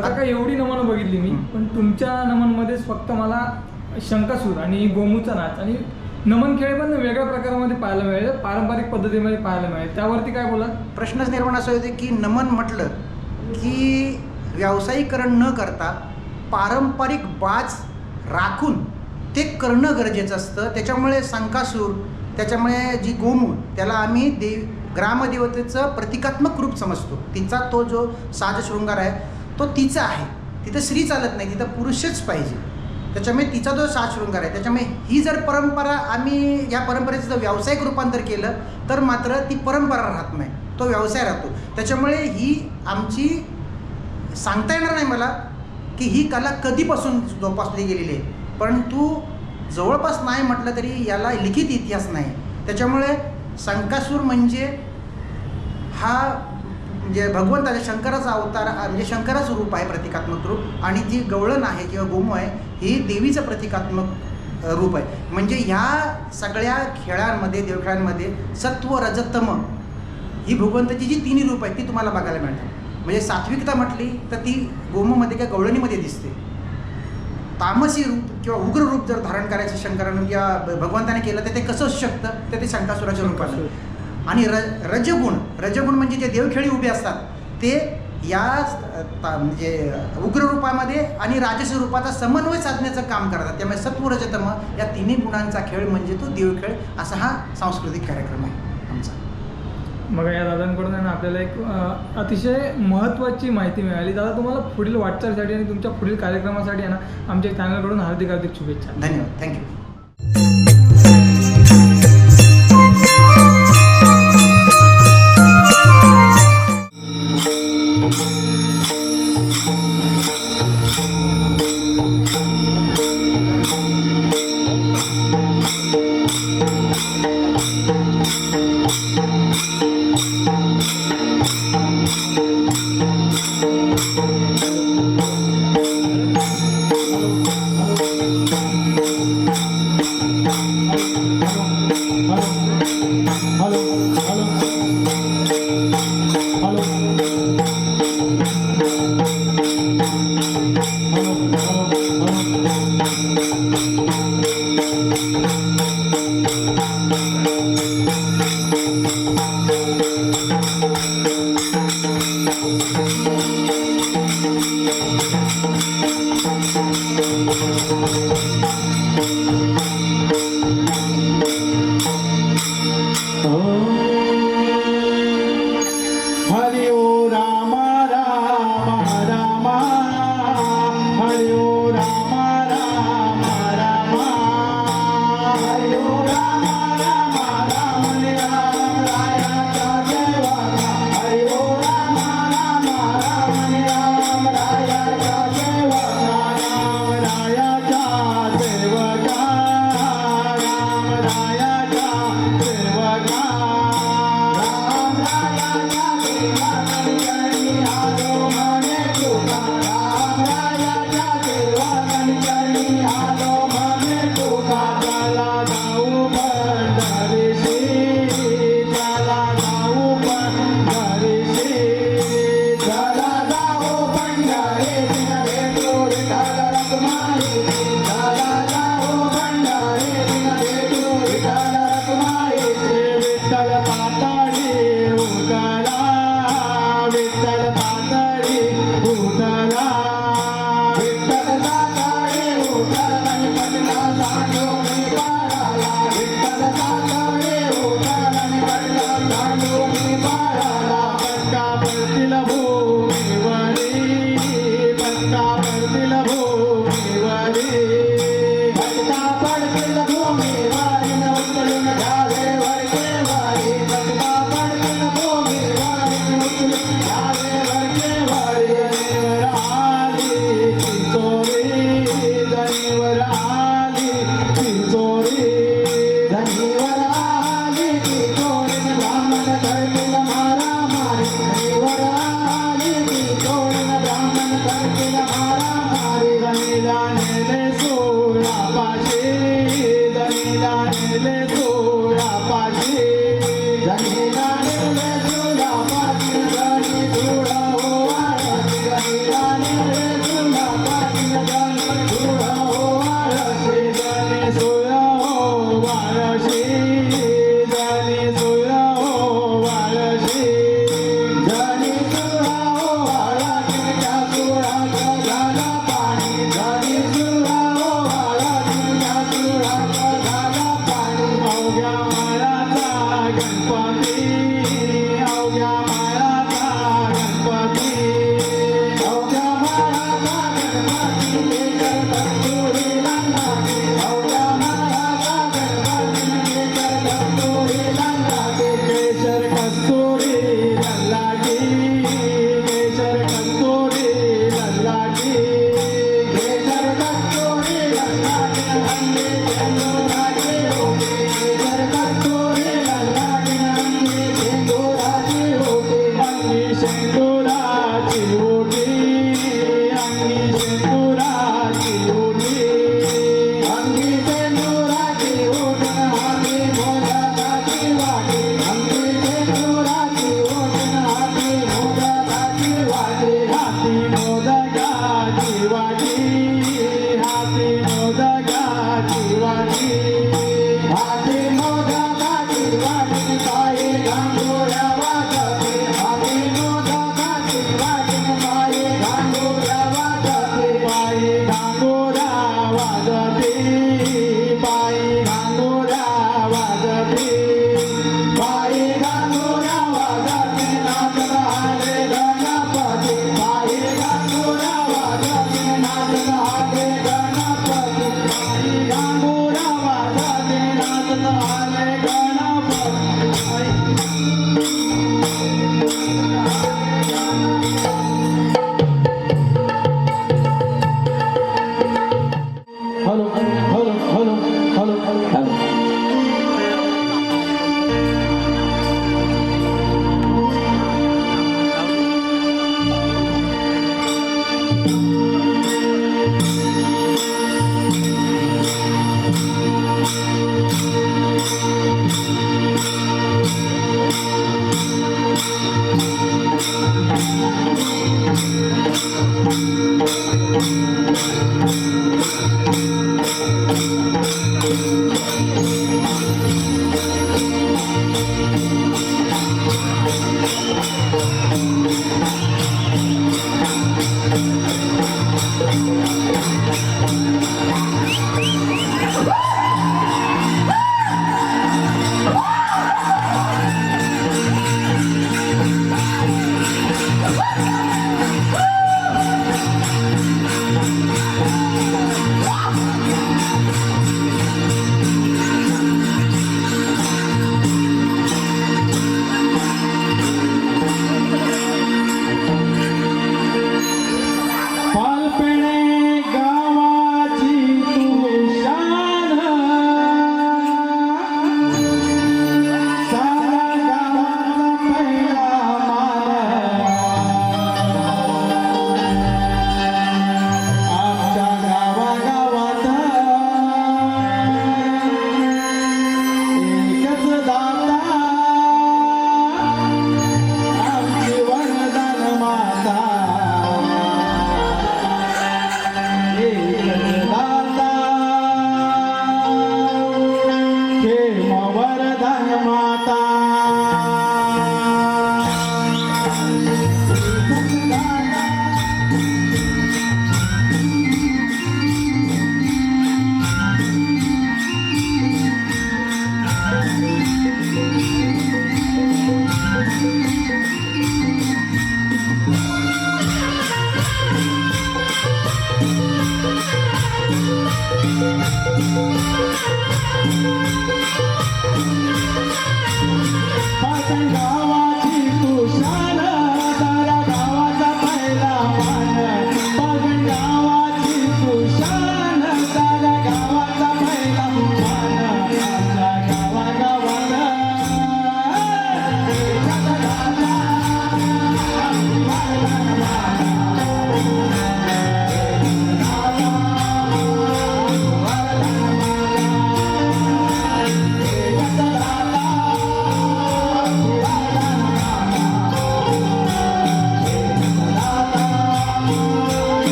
काका एवढी नमनं बघितली मी. पण तुमच्या नमनमध्येच फक्त मला शंकासूर आणि गोमूचा नाच आणि नमन खेळ पण वेगळ्या प्रकारामध्ये पाहायला मिळेल पारंपरिक पद्धतीमध्ये पाहायला मिळेल. त्यावरती काय बोला प्रश्नच निर्माण असा होते की नमन म्हटलं की व्यावसायिकरण न करता पारंपरिक बाज राखून ते करणं गरजेचं असतं. त्याच्यामुळे संकासूर त्याच्यामुळे जी गोमूळ त्याला आम्ही देव ग्रामदेवतेचं प्रतिकात्मक रूप समजतो. तिचा तो जो साज शृंगार आहे तो तिचा आहे. तिथं स्त्री चालत नाही तिथं पुरुषच पाहिजे. त्याच्यामुळे तिचा जो साजशृंगार आहे त्याच्यामुळे ही जर परंपरा आम्ही या परंपरेचं जर व्यावसायिक रूपांतर केलं तर मात्र ती परंपरा राहत नाही. तो व्यवसाय राहतो. त्याच्यामुळे ही आमची सांगता येणार नाही मला की ही कला कधीपासून जोपासली गेलेली आहे. परंतु जवळपास नाही म्हटलं तरी याला लिखित इतिहास नाही. त्याच्यामुळे संकासूर म्हणजे हा म्हणजे भगवंताच्या शंकराचा अवतार हा म्हणजे शंकराचं रूप आहे प्रतिकात्मक रूप आणि जी गवळण आहे किंवा गोमो आहे ही देवीचं प्रतिकात्मक रूप आहे. म्हणजे ह्या सगळ्या खेळांमध्ये देवखेळांमध्ये सत्व रजतम ही भगवंताची जी तिन्ही रूप आहेत ती तुम्हाला बघायला मिळतात. म्हणजे सात्विकता म्हटली तर ती गोमोमध्ये किंवा गवळणीमध्ये दिसते. तामसी रूप किंवा उग्र रूप जर धारण करायचं शंकरानं किंवा भगवंताने केलं तर ते कसं असू शकतं? तर ते शंकासुराच्या रूपानं आणि र रजगुण रजगुण म्हणजे जे देवखेळी उभे असतात ते या म्हणजे उग्र रूपामध्ये आणि राजस रूपाचा समन्वय साधण्याचं काम करतात. त्यामुळे सत्व रजतम या तिन्ही गुणांचा खेळ म्हणजे तो देवखेळ असा हा सांस्कृतिक कार्यक्रम आहे आमचा. मग या दादांकडून आहे ना आपल्याला एक अतिशय महत्त्वाची माहिती मिळाली. दादा तुम्हाला पुढील वाटचालीसाठी आणि तुमच्या पुढील कार्यक्रमासाठी आहे ना आमच्या चॅनलकडून हार्दिक हार्दिक शुभेच्छा. धन्यवाद. Thank you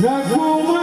na qual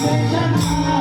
Yes,